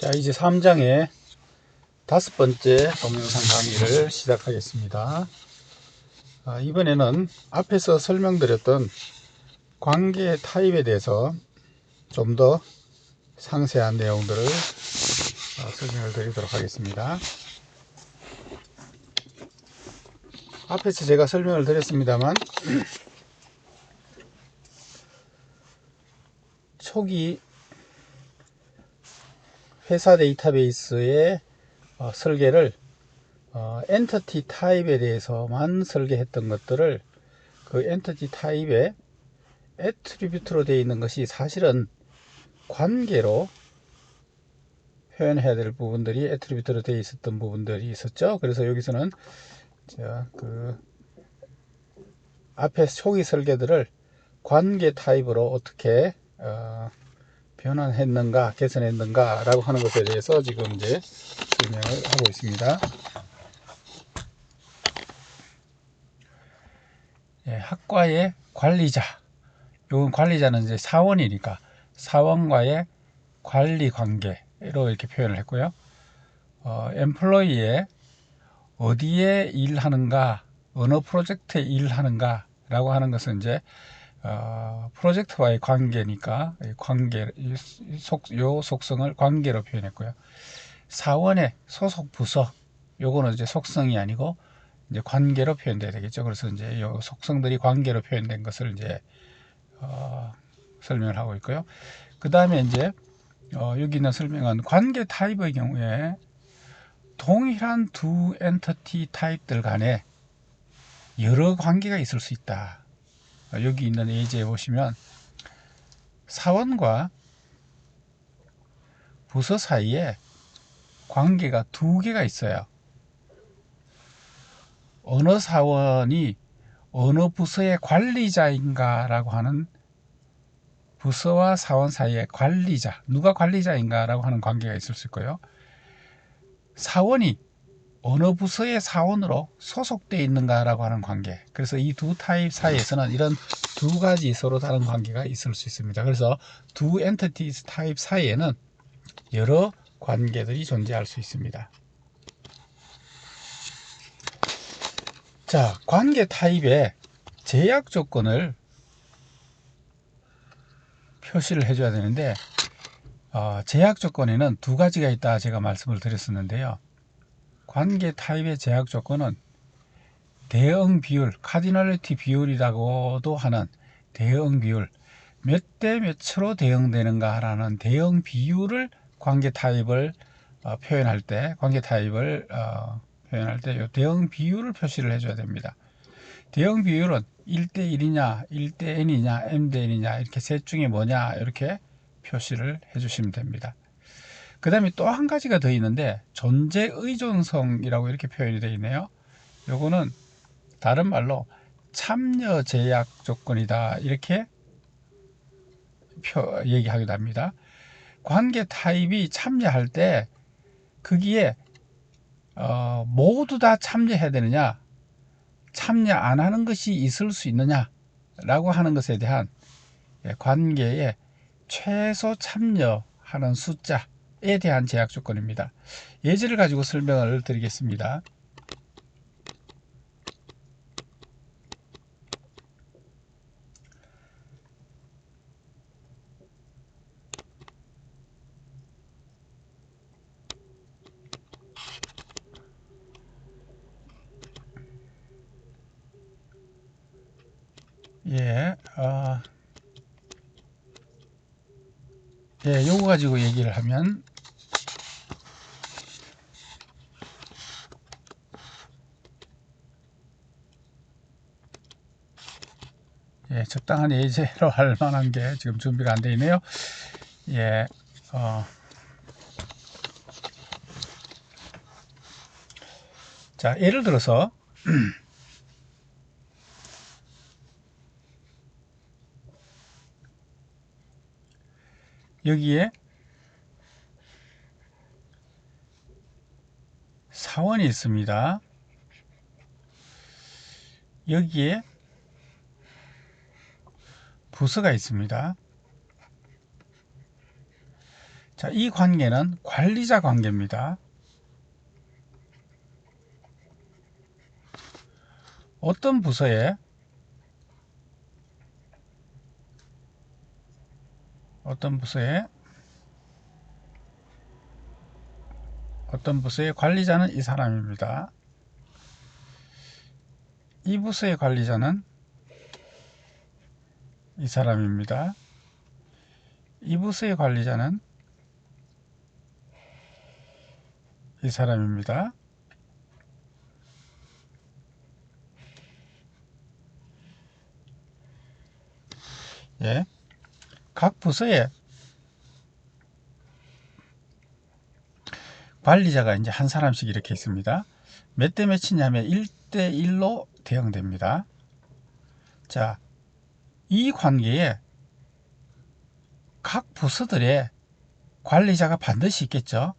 자, 이제 3장의 다섯 번째 동영상 강의를 시작하겠습니다. 아, 이번에는 앞에서 설명드렸던 관계 타입에 대해서 좀 더 상세한 내용들을 어, 설명을 드리도록 하겠습니다. 앞에서 제가 설명을 드렸습니다만 초기 회사 데이터베이스의 어, 설계를 어, 엔터티 타입에 대해서만 설계했던 것들을 그 엔터티 타입에 애트리뷰트로 되어 있는 것이 사실은 관계로 표현해야 될 부분들이 애트리뷰트로 되어 있었던 부분들이 있었죠. 그래서 여기서는 자, 그 앞에 초기 설계들을 관계 타입으로 어떻게 어, 변환했는가 개선했는가 라고 하는 것에 대해서 지금 이제 설명을 하고 있습니다. 예, 학과의 관리자. 요건 관리자는 이제 사원이니까 사원과의 관리 관계로 이렇게 표현을 했고요. 어, 엠플로이의 어디에 일하는가 어느 프로젝트에 일하는가 라고 하는 것은 이제 어, 프로젝트와의 관계니까 관계 속, 요 속성을 관계로 표현했고요. 사원의 소속 부서 요거는 이제 속성이 아니고 이제 관계로 표현돼야 되겠죠. 그래서 이제 요 속성들이 관계로 표현된 것을 이제 어, 설명을 하고 있고요. 그 다음에 이제 어, 여기 있는 설명은 관계 타입의 경우에 동일한 두 엔터티 타입들 간에 여러 관계가 있을 수 있다. 여기 있는 예제에 보시면 사원과 부서 사이에 관계가 두 개가 있어요. 어느 사원이 어느 부서의 관리자인가 라고 하는 부서와 사원 사이에 관리자, 누가 관리자인가 라고 하는 관계가 있을 수 있고요. 사원이 어느 부서의 사원으로 소속되어 있는가라고 하는 관계. 그래서 이 두 타입 사이에서는 이런 두 가지 서로 다른 관계가 있을 수 있습니다. 그래서 두 엔티티 타입 사이에는 여러 관계들이 존재할 수 있습니다. 자, 관계 타입의 제약 조건을 표시를 해줘야 되는데 어, 제약 조건에는 두 가지가 있다 제가 말씀을 드렸었는데요. 관계 타입의 제약 조건은 대응 비율, 카디널리티 비율이라고도 하는 대응 비율, 몇 대 몇으로 대응되는가 라는 대응 비율을 관계 타입을 어, 표현할 때, 관계 타입을 어, 표현할 때 대응 비율을 표시를 해줘야 됩니다. 대응 비율은 1대1이냐, 1대 n이냐, m대 n이냐, 이렇게 셋 중에 뭐냐, 이렇게 표시를 해주시면 됩니다. 그 다음에 또 한 가지가 더 있는데 존재 의존성이라고 이렇게 표현이 되어 있네요. 요거는 다른 말로 참여 제약 조건이다 이렇게 표, 얘기하기도 합니다. 관계 타입이 참여할 때 거기에 어, 모두 다 참여해야 되느냐 참여 안 하는 것이 있을 수 있느냐 라고 하는 것에 대한 예, 관계의 최소 참여하는 숫자 에 대한 제약 조건입니다. 예제를 가지고 설명을 드리겠습니다. 예, 어, 예, 요거 가지고 얘기를 하면 적당한 예제로 할 만한 게 지금 준비가 안 되어 있네요. 예, 어. 자, 예를 들어서, 여기에 사원이 있습니다. 여기에 부서가 있습니다. 자, 이 관계는 관리자 관계입니다. 어떤 부서에 어떤 부서에 어떤 부서의 관리자는 이 사람입니다. 이 부서의 관리자는 이 사람입니다. 이 부서의 관리자는 이 사람입니다. 예. 각 부서에 관리자가 이제 한 사람씩 이렇게 있습니다. 몇 대 몇이냐면 1대 1로 대응됩니다. 자, 이 관계에 각 부서들의 관리자가 반드시 있겠죠.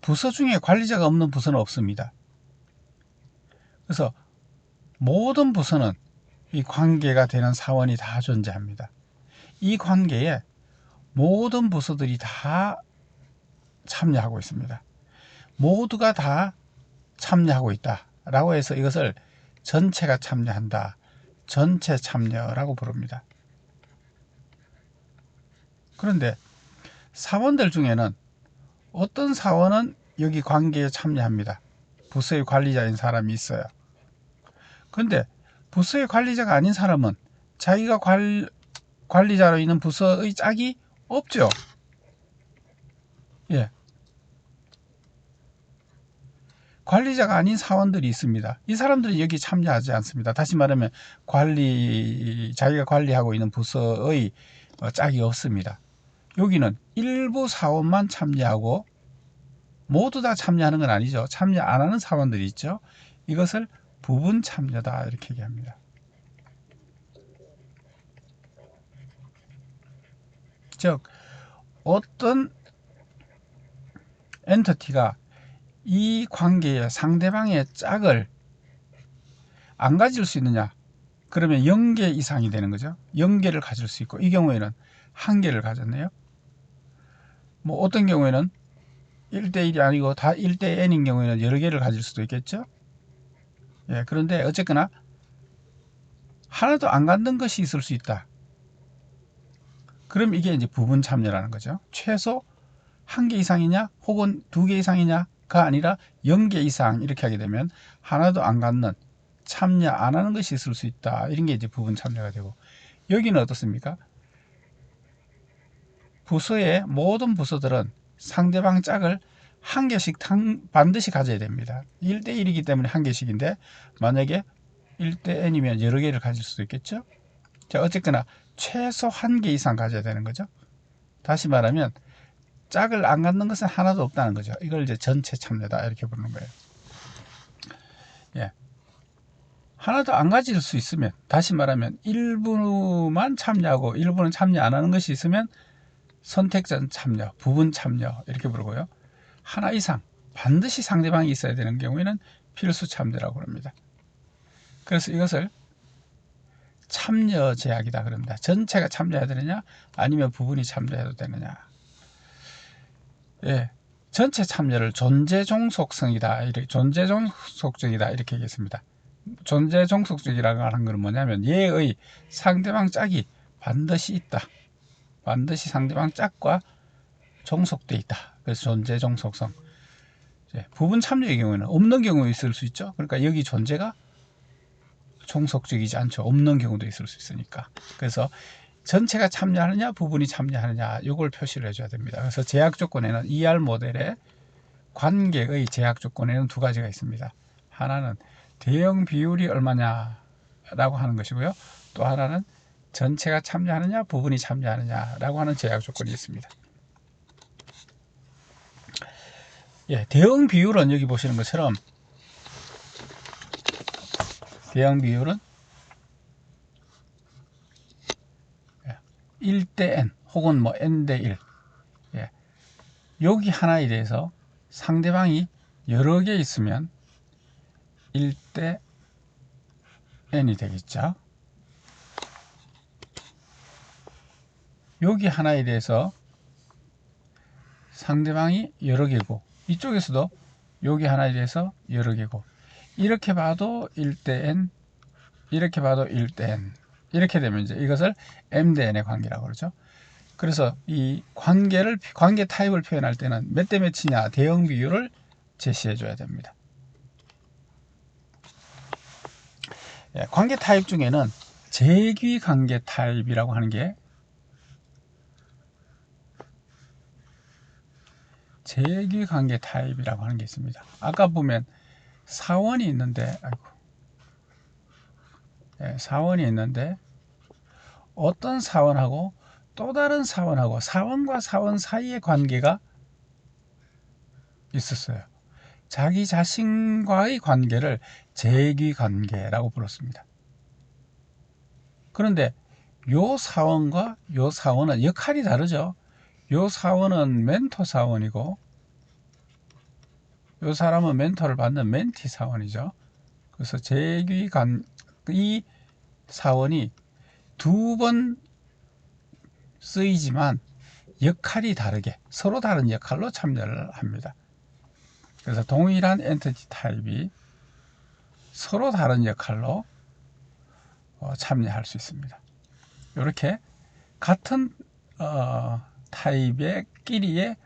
부서 중에 관리자가 없는 부서는 없습니다. 그래서 모든 부서는 이 관계가 되는 사원이 다 존재합니다. 이 관계에 모든 부서들이 다 참여하고 있습니다. 모두가 다 참여하고 있다. 라고 해서 이것을 전체가 참여한다. 전체 참여라고 부릅니다. 그런데 사원들 중에는 어떤 사원은 여기 관계에 참여합니다. 부서의 관리자인 사람이 있어요. 그런데 부서의 관리자가 아닌 사람은 자기가 관, 관리자로 있는 부서의 짝이 없죠. 예. 관리자가 아닌 사원들이 있습니다. 이 사람들은 여기 참여하지 않습니다. 다시 말하면 관리 자기가 관리하고 있는 부서의 어, 짝이 없습니다. 여기는 일부 사원만 참여하고 모두 다 참여하는 건 아니죠. 참여 안 하는 사원들이 있죠. 이것을 부분 참여다 이렇게 얘기합니다. 즉 어떤 엔터티가 이 관계에 상대방의 짝을 안 가질 수 있느냐? 그러면 0개 이상이 되는 거죠. 0개를 가질 수 있고 이 경우에는 한 개를 가졌네요. 뭐 어떤 경우에는 1대1이 아니고 다 1대 n인 경우에는 여러 개를 가질 수도 있겠죠? 예, 그런데 어쨌거나 하나도 안 갖는 것이 있을 수 있다. 그럼 이게 이제 부분 참여라는 거죠. 최소 한 개 이상이냐 혹은 두 개 이상이냐 가 아니라 0개 이상 이렇게 하게 되면 하나도 안 갖는 참여 안 하는 것이 있을 수 있다. 이런 게 이제 부분 참여가 되고 여기는 어떻습니까? 부서의 모든 부서들은 상대방 짝을 한 개씩 반드시 가져야 됩니다. 1대1이기 때문에 한 개씩인데 만약에 1대 n이면 여러 개를 가질 수도 있겠죠. 자, 어쨌거나 최소 한 개 이상 가져야 되는 거죠. 다시 말하면 짝을 안 갖는 것은 하나도 없다는 거죠. 이걸 이제 전체 참여다 이렇게 부르는 거예요. 예. 하나도 안 가질 수 있으면 다시 말하면 일부만 참여하고 일부는 참여 안 하는 것이 있으면 선택자 참여, 부분 참여 이렇게 부르고요. 하나 이상 반드시 상대방이 있어야 되는 경우에는 필수 참여라고 합니다. 그래서 이것을 참여 제약이다 그럽니다. 전체가 참여해야 되느냐 아니면 부분이 참여해도 되느냐 예, 전체 참여를 존재 종속성이다. 이렇게 존재 종속적이다. 이렇게 얘기했습니다. 존재 종속적이라고 하는 것은 뭐냐면 얘의 상대방 짝이 반드시 있다. 반드시 상대방 짝과 종속돼 있다. 그래서 존재 종속성. 부분 참여의 경우에는 없는 경우 있을 수 있죠. 그러니까 여기 존재가 종속적이지 않죠. 없는 경우도 있을 수 있으니까. 그래서 전체가 참여하느냐 부분이 참여하느냐 이걸 표시를 해줘야 됩니다. 그래서 제약 조건에는 ER 모델의 관계의 제약 조건에는 두 가지가 있습니다. 하나는 대형 비율이 얼마냐 라고 하는 것이고요. 또 하나는 전체가 참여하느냐 부분이 참여하느냐 라고 하는 제약 조건이 있습니다. 예, 대형 비율은 여기 보시는 것처럼 대형 비율은 1 대 n 혹은 뭐 n대 1 예. 여기 하나에 대해서 상대방이 여러 개 있으면 1 대 n이 되겠죠. 여기 하나에 대해서 상대방이 여러 개고 이쪽에서도 여기 하나에 대해서 여러 개고 이렇게 봐도 1대 n 이렇게 봐도 1대 n 이렇게 되면 이제 이것을 m 대 n의 관계라고 그러죠. 그래서 이 관계를 관계 타입을 표현할 때는 몇 대 몇이냐 대응 비율을 제시해 줘야 됩니다. 예, 관계 타입 중에는 재귀 관계 타입이라고 하는 게 재귀 관계 타입이라고 하는 게 있습니다. 아까 보면 사원이 있는데 아이고 예, 사원이 있는데 어떤 사원하고 또 다른 사원하고 사원과 사원 사이의 관계가 있었어요. 자기 자신과의 관계를 재귀 관계라고 불렀습니다. 그런데 요 사원과 요 사원은 역할이 다르죠. 요 사원은 멘토 사원이고 요 사람은 멘토를 받는 멘티 사원이죠. 그래서 재귀 관, 이 사원이 두 번 쓰이지만 역할이 다르게 서로 다른 역할로 참여를 합니다. 그래서 동일한 엔티티 타입이 서로 다른 역할로 어, 참여할 수 있습니다. 이렇게 같은 어, 타입의 끼리의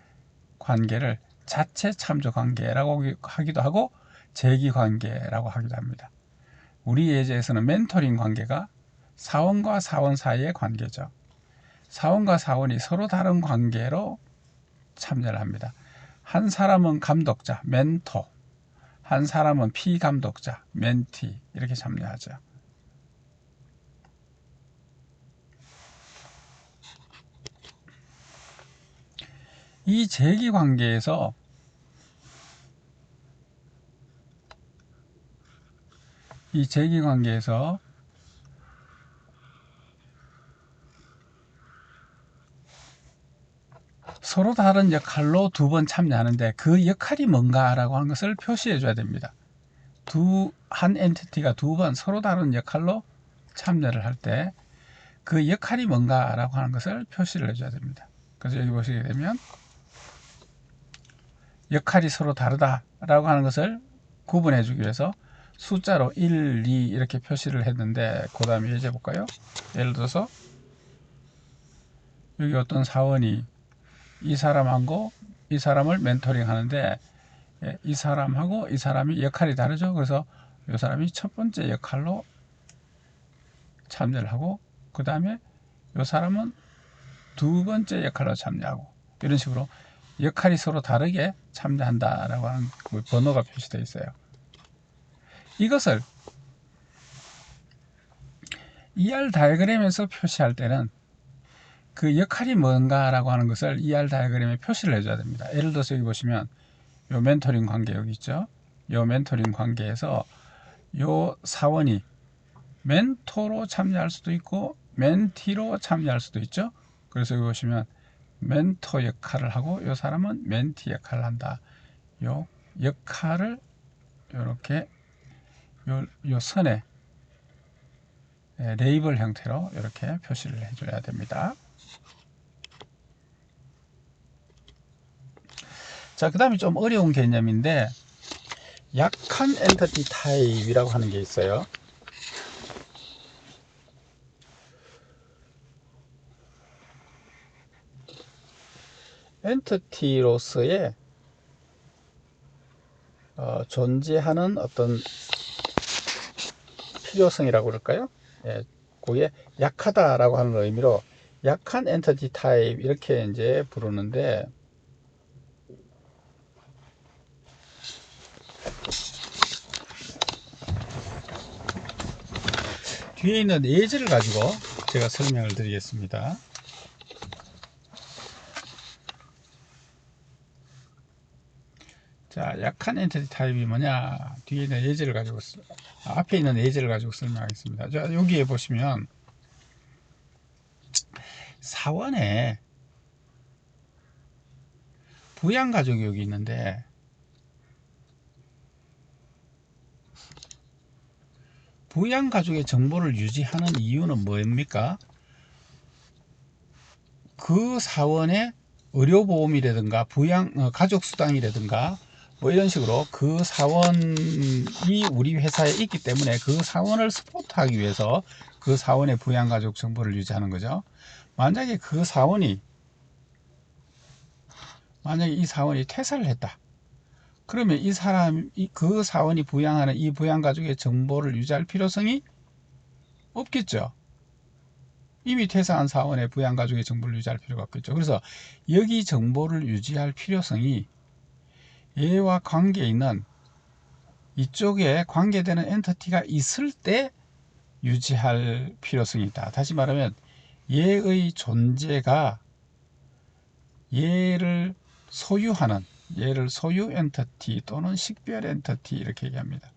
관계를 자체 참조 관계라고 하기도 하고 재기 관계라고 하기도 합니다. 우리 예제에서는 멘토링 관계가 사원과 사원 사이의 관계죠. 사원과 사원이 서로 다른 관계로 참여를 합니다. 한 사람은 감독자, 멘토, 한 사람은 피감독자, 멘티 이렇게 참여하죠. 이 재기 관계에서 이 재기 관계에서 서로 다른 역할로 두 번 참여하는데 그 역할이 뭔가라고 하는 것을 표시해 줘야 됩니다. 두 한 엔티티가 두 번 서로 다른 역할로 참여를 할 때 그 역할이 뭔가라고 하는 것을 표시를 해줘야 됩니다. 그래서 여기 보시게 되면 역할이 서로 다르다라고 하는 것을 구분해 주기 위해서 숫자로 1, 2 이렇게 표시를 했는데 그 다음에 예제 볼까요? 예를 들어서 여기 어떤 사원이 이 사람하고 이 사람을 멘토링 하는데 예, 이 사람하고 이 사람이 역할이 다르죠. 그래서 이 사람이 첫 번째 역할로 참여를 하고 그 다음에 이 사람은 두 번째 역할로 참여하고 이런 식으로 역할이 서로 다르게 참여한다라고 하는 그 번호가 표시되어 있어요. 이것을 ER 다이어그램에서 표시할 때는 그 역할이 뭔가라고 하는 것을 ER 다이어그램에 표시를 해줘야 됩니다. 예를 들어서 여기 보시면 요 멘토링 관계 여기 있죠. 요 멘토링 관계에서 요 사원이 멘토로 참여할 수도 있고 멘티로 참여할 수도 있죠. 그래서 여기 보시면 멘토 역할을 하고 요 사람은 멘티 역할을 한다. 요 역할을 이렇게 요, 요 선에 레이블 형태로 이렇게 표시를 해줘야 됩니다. 자, 그 다음에 좀 어려운 개념인데 약한 엔터티 타입이라고 하는 게 있어요. 엔터티로서의 어, 존재하는 어떤 필요성이라고 그럴까요? 예, 그게 약하다라고 하는 의미로 약한 엔터티 타입 이렇게 이제 부르는데 뒤에 있는 예제를 가지고 제가 설명을 드리겠습니다. 자, 약한 엔티티 타입이 뭐냐? 뒤에 있는 예제를 가지고, 앞에 있는 예제를 가지고 설명하겠습니다. 자, 여기에 보시면, 사원에 부양 가족이 여기 있는데, 부양 가족의 정보를 유지하는 이유는 뭡니까? 그 사원의 의료보험이라든가 부양 어, 가족수당이라든가 뭐 이런 식으로 그 사원이 우리 회사에 있기 때문에 그 사원을 스포트하기 위해서 그 사원의 부양가족 정보를 유지하는 거죠. 만약에 그 사원이 만약에 이 사원이 퇴사를 했다. 그러면 이 사람, 그 사원이 부양하는 이 부양가족의 정보를 유지할 필요성이 없겠죠. 이미 퇴사한 사원의 부양가족의 정보를 유지할 필요가 없겠죠. 그래서 여기 정보를 유지할 필요성이 얘와 관계 있는 이쪽에 관계되는 엔터티가 있을 때 유지할 필요성이 있다. 다시 말하면 얘의 존재가 얘를 소유하는 얘를 소유 엔터티 또는 식별 엔터티 이렇게 얘기합니다.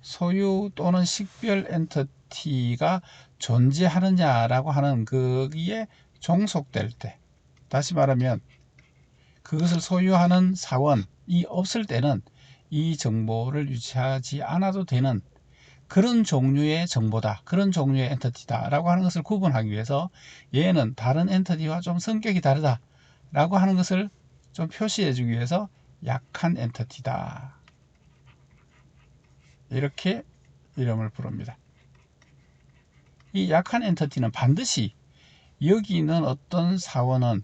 소유 또는 식별 엔터티가 존재하느냐라고 하는 거기에 종속될 때 다시 말하면 그것을 소유하는 사원이 없을 때는 이 정보를 유지하지 않아도 되는 그런 종류의 정보다 그런 종류의 엔터티다 라고 하는 것을 구분하기 위해서 얘는 다른 엔터티와 좀 성격이 다르다 라고 하는 것을 좀 표시해 주기 위해서 약한 엔터티다. 이렇게 이름을 부릅니다. 이 약한 엔터티는 반드시 여기 있는 어떤 사원은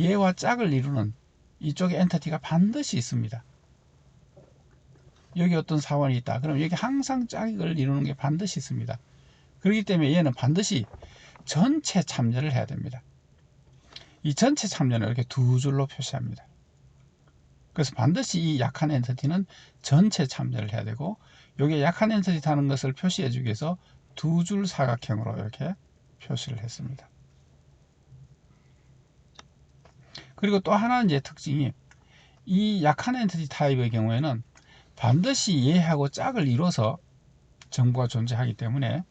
얘와 짝을 이루는 이쪽에 엔터티가 반드시 있습니다 여기 어떤 사원이 있다. 그럼 여기 항상 짝을 이루는 게 반드시 있습니다. 그렇기 때문에 얘는 반드시 전체 참여를 해야 됩니다. 이 전체 참여는 이렇게 두 줄로 표시합니다. 그래서 반드시 이 약한 엔터티는 전체 참여를 해야 되고 여기에 약한 엔터티 하는 것을 표시해 주기 위해서 두 줄 사각형으로 이렇게 표시를 했습니다. 그리고 또 하나는 이제 특징이 이 약한 엔터티 타입의 경우에는 반드시 얘하고 짝을 이뤄서 정보가 존재하기 때문에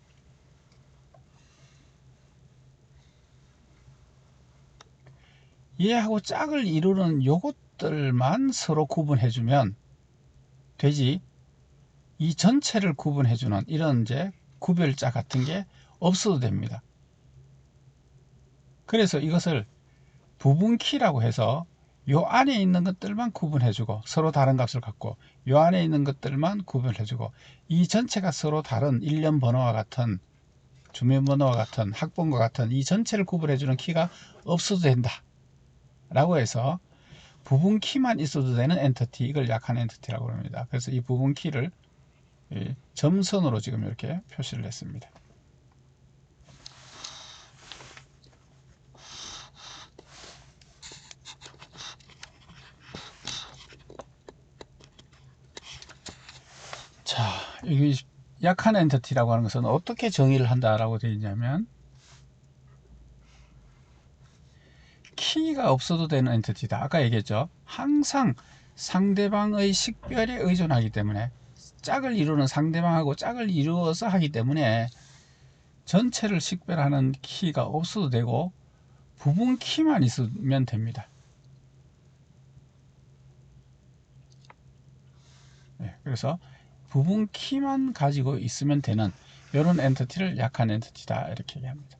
얘하고 짝을 이루는 요것들만 서로 구분해주면 되지 이 전체를 구분해주는 이런 이제 구별자 같은 게 없어도 됩니다. 그래서 이것을 부분키라고 해서 요 안에 있는 것들만 구분해주고 서로 다른 값을 갖고 요 안에 있는 것들만 구분해주고 이 전체가 서로 다른 일련 번호와 같은 주민번호와 같은 학번과 같은 이 전체를 구분해주는 키가 없어도 된다 라고 해서 부분 키만 있어도 되는 엔터티 이걸 약한 엔터티라고 합니다. 그래서 이 부분 키를 점선으로 지금 이렇게 표시를 했습니다 자, 여기 약한 엔터티라고 하는 것은 어떻게 정의를 한다라고 되어 있냐면 키가 없어도 되는 엔터티다. 아까 얘기했죠. 항상 상대방의 식별에 의존하기 때문에 짝을 이루는 상대방하고 짝을 이루어서 하기 때문에 전체를 식별하는 키가 없어도 되고 부분 키만 있으면 됩니다. 네, 그래서 부분 키만 가지고 있으면 되는 이런 엔터티를 약한 엔터티다 이렇게 얘기합니다.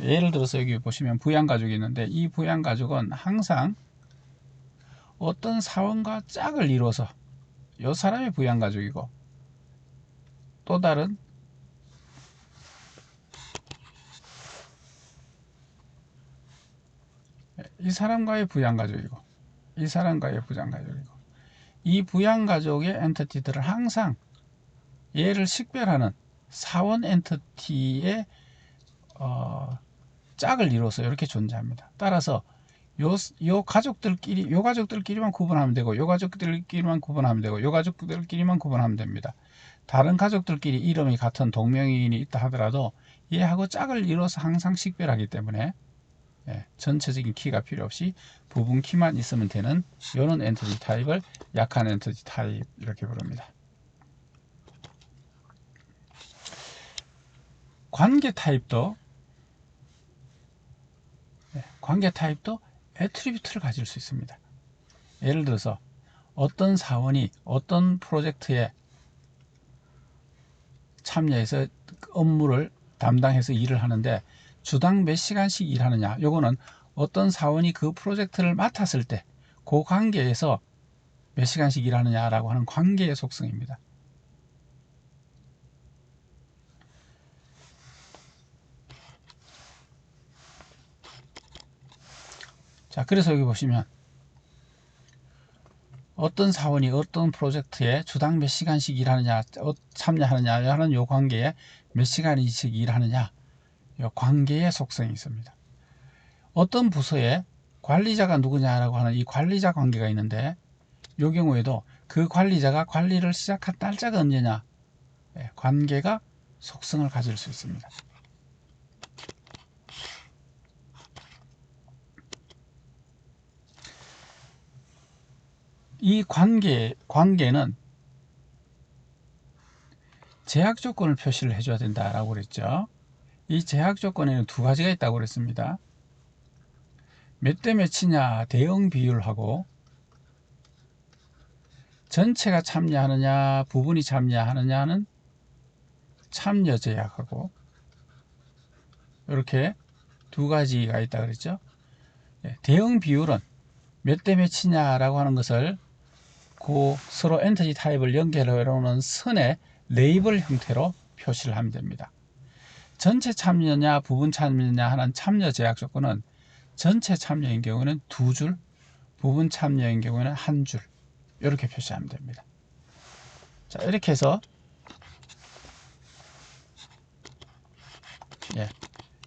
예를 들어서 여기 보시면 부양가족이 있는데 이 부양가족은 항상 어떤 사원과 짝을 이루어서 이 사람이 부양가족이고 또 다른 이 사람과의 부양가족이고 이 사람과의 부양가족이고 이 부양가족의 엔터티들을 항상 얘를 식별하는 사원 엔터티의 어, 짝을 이뤄서 이렇게 존재합니다. 따라서 요, 요 가족들끼리 요 가족들끼리만 구분하면 되고 요 가족들끼리만 구분하면 되고 요 가족들끼리만 구분하면 됩니다. 다른 가족들끼리 이름이 같은 동명이인이 있다 하더라도 얘하고 짝을 이뤄서 항상 식별하기 때문에 예, 전체적인 키가 필요 없이 부분 키만 있으면 되는 이런 엔터티 타입을 약한 엔터티 타입 이렇게 부릅니다. 관계 타입도 예, 관계 타입도 애트리뷰트를 가질 수 있습니다. 예를 들어서 어떤 사원이 어떤 프로젝트에 참여해서 업무를 담당해서 일을 하는데 주당 몇 시간씩 일하느냐. 요거는 어떤 사원이 그 프로젝트를 맡았을 때 그 관계에서 몇 시간씩 일하느냐라고 하는 관계의 속성입니다. 자, 그래서 여기 보시면 어떤 사원이 어떤 프로젝트에 주당 몇 시간씩 일하느냐, 어, 참여하느냐 하는 요 관계에 몇 시간씩 일하느냐, 요 관계의 속성이 있습니다. 어떤 부서에 관리자가 누구냐라고 하는 이 관리자 관계가 있는데, 요 경우에도 그 관리자가 관리를 시작한 날짜가 언제냐, 예, 관계가 속성을 가질 수 있습니다. 이 관계, 관계는 제약 조건을 표시를 해줘야 된다라고 그랬죠. 이 제약 조건에는 두 가지가 있다고 그랬습니다. 몇 대 몇이냐 대응 비율하고 전체가 참여하느냐 부분이 참여하느냐는 참여 제약하고 이렇게 두 가지가 있다 그랬죠. 예, 대응 비율은 몇 대 몇이냐라고 하는 것을 그 서로 엔터지 타입을 연결해 놓은 선의 레이블 형태로 표시를 하면 됩니다. 전체 참여냐 부분 참여냐 하는 참여 제약 조건은 전체 참여인 경우는 두 줄, 부분 참여인 경우는 한 줄 이렇게 표시하면 됩니다. 자 이렇게 해서 예,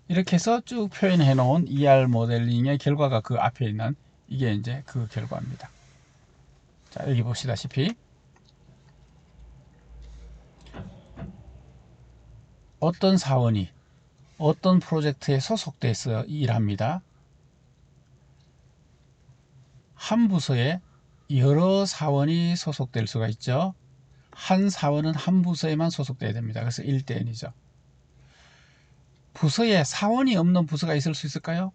이렇게 해서 쭉 표현해 놓은 ER 모델링의 결과가 그 앞에 있는 이게 이제 그 결과입니다. 자, 여기 보시다시피 어떤 사원이 어떤 프로젝트에 소속돼서 일합니다. 한 부서에 여러 사원이 소속될 수가 있죠. 한 사원은 한 부서에만 소속돼야 됩니다. 그래서 1대1이죠. 부서에 사원이 없는 부서가 있을 수 있을까요?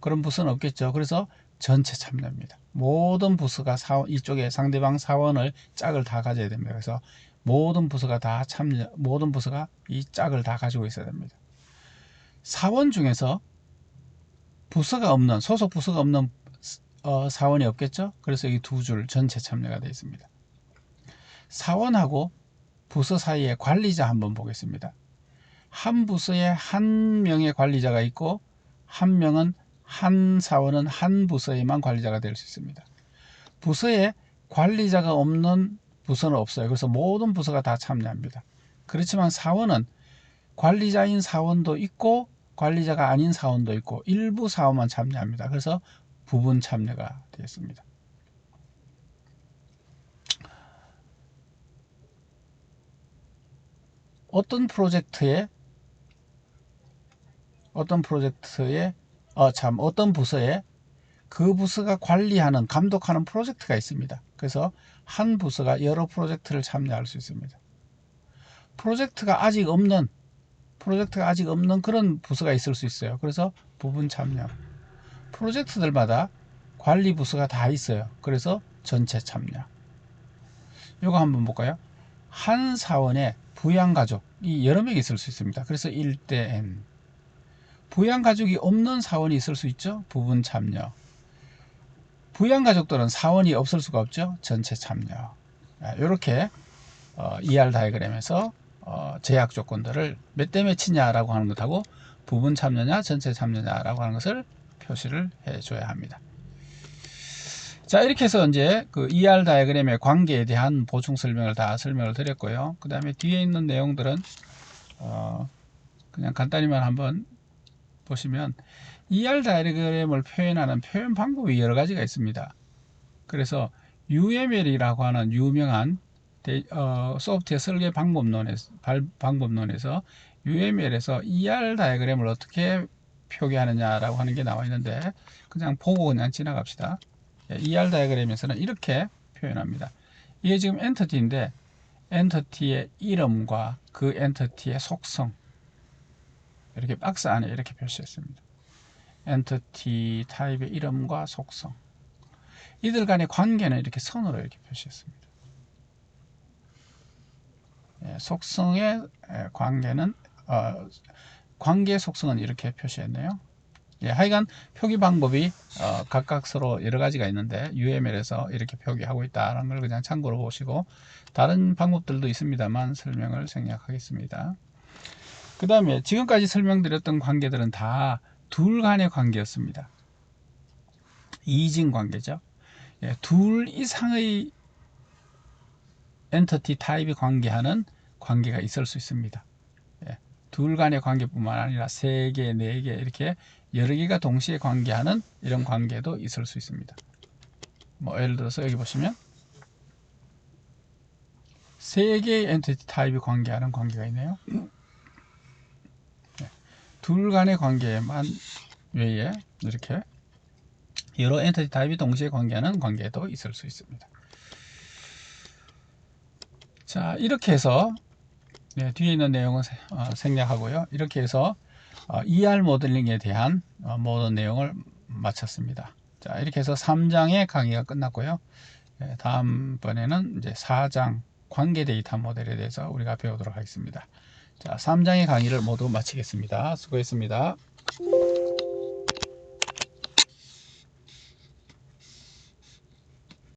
그런 부서는 없겠죠. 그래서 전체 참여입니다. 모든 부서가 사원, 이쪽에 상대방 사원을 짝을 다 가져야 됩니다. 그래서 모든 부서가 다 참여, 모든 부서가 이 짝을 다 가지고 있어야 됩니다. 사원 중에서 부서가 없는, 소속 부서가 없는 어, 사원이 없겠죠? 그래서 여기 두줄 전체 참여가 되어 있습니다. 사원하고 부서 사이의 관리자 한번 보겠습니다. 한 부서에 한 명의 관리자가 있고 한 명은 한 사원은 한 부서에만 관리자가 될 수 있습니다. 부서에 관리자가 없는 부서는 없어요. 그래서 모든 부서가 다 참여합니다. 그렇지만 사원은 관리자인 사원도 있고 관리자가 아닌 사원도 있고 일부 사원만 참여합니다. 그래서 부분 참여가 되겠습니다. 어떤 프로젝트에 어떤 프로젝트에 어, 참 어떤 부서에 그 부서가 관리하는 감독하는 프로젝트가 있습니다. 그래서 한 부서가 여러 프로젝트를 참여할 수 있습니다. 프로젝트가 아직 없는 프로젝트가 아직 없는 그런 부서가 있을 수 있어요. 그래서 부분 참여. 프로젝트들마다 관리 부서가 다 있어요. 그래서 전체 참여. 이거 한번 볼까요? 한 사원에 부양가족이 여러 명 있을 수 있습니다. 그래서 1대 N. 부양가족이 없는 사원이 있을 수 있죠. 부분 참여. 부양가족들은 사원이 없을 수가 없죠. 전체 참여. 이렇게 어, ER 다이그램에서 어, 제약 조건들을 몇 대 몇이냐라고 하는 것하고 부분 참여냐 전체 참여냐라고 하는 것을 표시를 해줘야 합니다. 자 이렇게 해서 이제 그 ER 다이그램의 관계에 대한 보충 설명을 다 설명을 드렸고요. 그 다음에 뒤에 있는 내용들은 어, 그냥 간단히만 한번 보시면 ER 다이어그램을 표현하는 표현 방법이 여러 가지가 있습니다. 그래서 UML이라고 하는 유명한 데, 어, 소프트웨어 설계 방법론에서, 방법론에서 UML에서 ER 다이어그램을 어떻게 표기하느냐라고 하는 게 나와 있는데 그냥 보고 그냥 지나갑시다. ER 다이어그램에서는 이렇게 표현합니다. 이게 지금 엔터티인데 엔터티의 이름과 그 엔터티의 속성 이렇게 박스 안에 이렇게 표시했습니다. 엔터티 타입의 이름과 속성 이들 간의 관계는 이렇게 선으로 이렇게 표시했습니다. 예, 속성의 관계는 어, 관계 속성은 이렇게 표시했네요. 예, 하여간 표기 방법이 어, 각각 서로 여러 가지가 있는데 UML에서 이렇게 표기하고 있다는 걸 그냥 참고로 보시고 다른 방법들도 있습니다만 설명을 생략하겠습니다. 그 다음에 지금까지 설명드렸던 관계들은 다 둘 간의 관계였습니다. 이진 관계죠. 예, 둘 이상의 엔터티 타입이 관계하는 관계가 있을 수 있습니다. 예, 둘 간의 관계뿐만 아니라 세 개, 네 개 이렇게 여러 개가 동시에 관계하는 이런 관계도 있을 수 있습니다. 뭐 예를 들어서 여기 보시면 세 개의 엔티티 타입이 관계하는 관계가 있네요. 네, 둘 간의 관계만 외에 이렇게 여러 엔티티 타입이 동시에 관계하는 관계도 있을 수 있습니다. 자 이렇게 해서 네, 뒤에 있는 내용은 세- 어, 생략하고요. 이렇게 해서 어, ER 모델링에 대한 어, 모든 내용을 마쳤습니다. 자 이렇게 해서 3장의 강의가 끝났고요. 예, 다음번에는 이제 4장 관계 데이터 모델에 대해서 우리가 배우도록 하겠습니다. 자 3장의 강의를 모두 마치겠습니다. 수고했습니다.